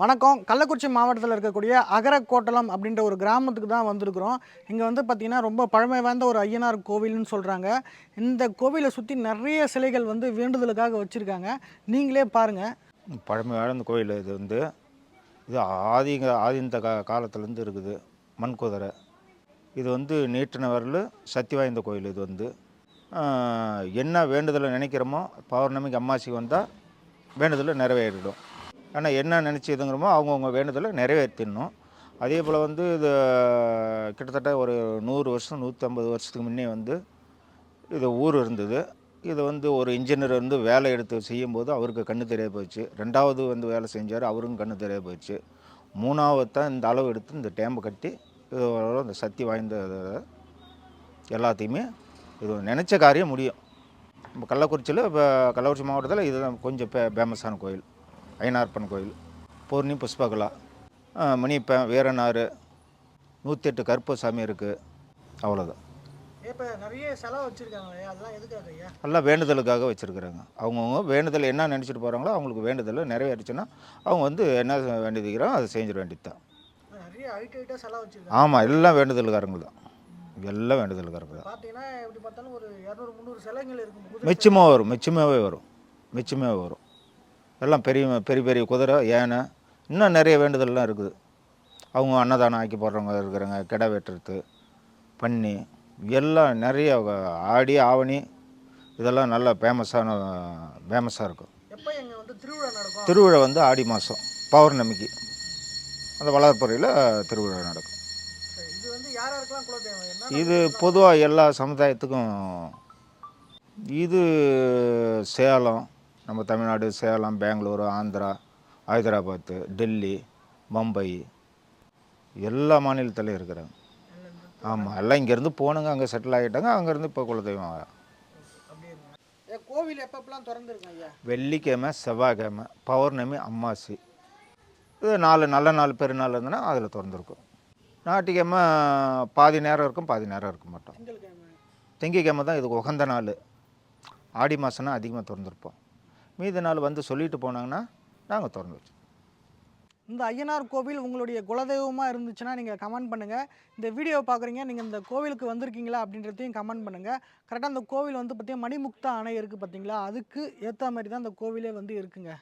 வணக்கம். கள்ளக்குறிச்சி மாவட்டத்தில் இருக்கக்கூடிய அகரக்கோட்டலம் அப்படின்ற ஒரு கிராமத்துக்கு தான் வந்திருக்கிறோம். இங்கே வந்து பார்த்திங்கன்னா ரொம்ப பழமை வாய்ந்த ஒரு ஐயனார் கோவில்னு சொல்கிறாங்க இந்த கோவிலை சுற்றி நிறைய சிலைகள் வந்து வேண்டுதலுக்காக வச்சுருக்காங்க. நீங்களே பாருங்கள் பழமை வாய்ந்த கோயில் இது வந்து இது ஆதிங்க ஆதிந்த கா காலத்துலேருந்து இருக்குது. மண் குதிரை இது வந்து நீட்டின வரல் சக்தி வாய்ந்த கோயில் இது வந்து. என்ன வேண்டுதலை நினைக்கிறோமோ பௌர்ணமிக்கு அம்மாசிக்கு வந்தால் வேண்டுதலை நிறைவேறிடும். ஆனால் என்ன நினச்சி இதுங்கிறமோ அவங்கவுங்க வேண்டுதலை நிறைவேற்றிடணும். அதே போல் வந்து இது கிட்டத்தட்ட ஒரு நூறு வருஷம் நூற்றம்பது வருஷத்துக்கு முன்னே வந்து இது ஊர் இருந்தது. இது வந்து ஒரு இன்ஜினியர் வந்து வேலை எடுத்து செய்யும்போது அவருக்கு கண்ணு தெரிய போச்சு. ரெண்டாவது வந்து வேலை செஞ்சார் அவருக்கும் கண்ணு தெரிய போச்சு. மூணாவது தான் இந்த அளவு எடுத்து இந்த டேம்பை கட்டி இது இந்த சக்தி வாய்ந்த எல்லாத்தையுமே இது நினச்ச காரியம் முடியும். நம்ம கள்ளக்குறிச்சியில் இப்போ கள்ளக்குறிச்சி மாவட்டத்தில் இதுதான் கொஞ்சம் ஃபே ஃபேமஸான கோயில். ஐயனார்ப்பன் கோயில் பூர்ணி புஷ்பகலா மணிப்பேன் வீரனார் நூற்றி எட்டு கருப்பசாமி இருக்குது அவ்வளோதான் இப்போ நிறைய செலவு வச்சுருக்காங்க அதெல்லாம் எதுக்காக ஐயா? எல்லாம் வேண்டுதலுக்காக வச்சுருக்குறாங்க. அவங்கவுங்க வேண்டுதல் என்ன நினச்சிட்டு போகிறாங்களோ அவங்களுக்கு வேண்டுதல் நிறைவேறிச்சுன்னா அவங்க வந்து என்ன வேண்டியதுக்கிறோம் அதை செஞ்சிட வேண்டியது தான் நிறைய அழுக்க அழுக்க செலவு வச்சுருக்காங்க. ஆமாம் எல்லாம் வேண்டுதலுக்காரங்க தான். எல்லாம் வேண்டுதலுக்காரங்க தான். பார்த்தீங்கன்னா எப்படி பார்த்தாலும் ஒரு இரநூறு முந்நூறு சிலைகள் இருக்கும். மிச்சமாக வரும் மிச்சமாகவே வரும் மிச்சமாகவே வரும். எல்லாம் பெரிய பெரிய பெரிய குதிரை யானை இன்னும் நிறைய வேண்டுதல்லாம் இருக்குது. அவங்க அன்னதானம் ஆக்கி போடுறவங்க இருக்கிறாங்க கிடா வெட்டுறது பன்னி எல்லாம் நிறைய ஆடி ஆவணி இதெல்லாம் நல்லா ஃபேமஸான ஃபேமஸாக இருக்கும். திருவிழா வந்து ஆடி மாதம் பௌர்ணமிக்கு. அந்த வளர்ப்புறையில் திருவிழா நடக்கும். இது பொதுவாக எல்லா சமுதாயத்துக்கும் இது சேலம் நம்ம தமிழ்நாடு சேலம் பெங்களூரு ஆந்திரா ஹைதராபாத்து டெல்லி மும்பை எல்லா மாநிலத்திலையும் இருக்கிறாங்க. ஆமாம் எல்லாம் இங்கேருந்து போனவங்க அங்கே செட்டில் ஆகிட்டாங்க அங்கேருந்து இப்போ குலதெய்வம் ஏ கோவில் எப்பப்பெல்லாம் திறந்துருக்கும் ஐயா? வெள்ளிக்கிழமை செவ்வாய்க்கிழமை பௌர்ணமி அமாவாசை. இது நாலு நல்ல நாள் பெருநாள் இருந்ததுன்னா அதில் திறந்துருக்கும். ஞாயிற்றுக்கிழமை பாதி நேரம் இருக்கும் பாதி நேரம் இருக்க மாட்டோம். திங்கக்கிழமை தான் இதுக்கு உகந்த நாள். ஆடி மாதம்னா அதிகமாக திறந்துருப்போம். மீதி நாள் வந்து சொல்லிட்டு போனாங்கன்னா நாங்கள் திறந்து வச்சோம் இந்த ஐயனார் கோவில் உங்களுடைய குலதெய்வமாக இருந்துச்சுன்னா நீங்கள் கமெண்ட் பண்ணுங்கள் இந்த வீடியோ பார்க்குறீங்க நீங்கள் இந்த கோவிலுக்கு வந்திருக்கீங்களா அப்படின்றதையும் கமெண்ட் பண்ணுங்கள் கரெக்டாக அந்த கோவில் வந்து பார்த்திங்கன்னா மணிமுக்தா அணை இருக்குது பார்த்தீங்களா அதுக்கு ஏற்ற மாதிரி தான் அந்த கோவிலே வந்து இருக்குங்க.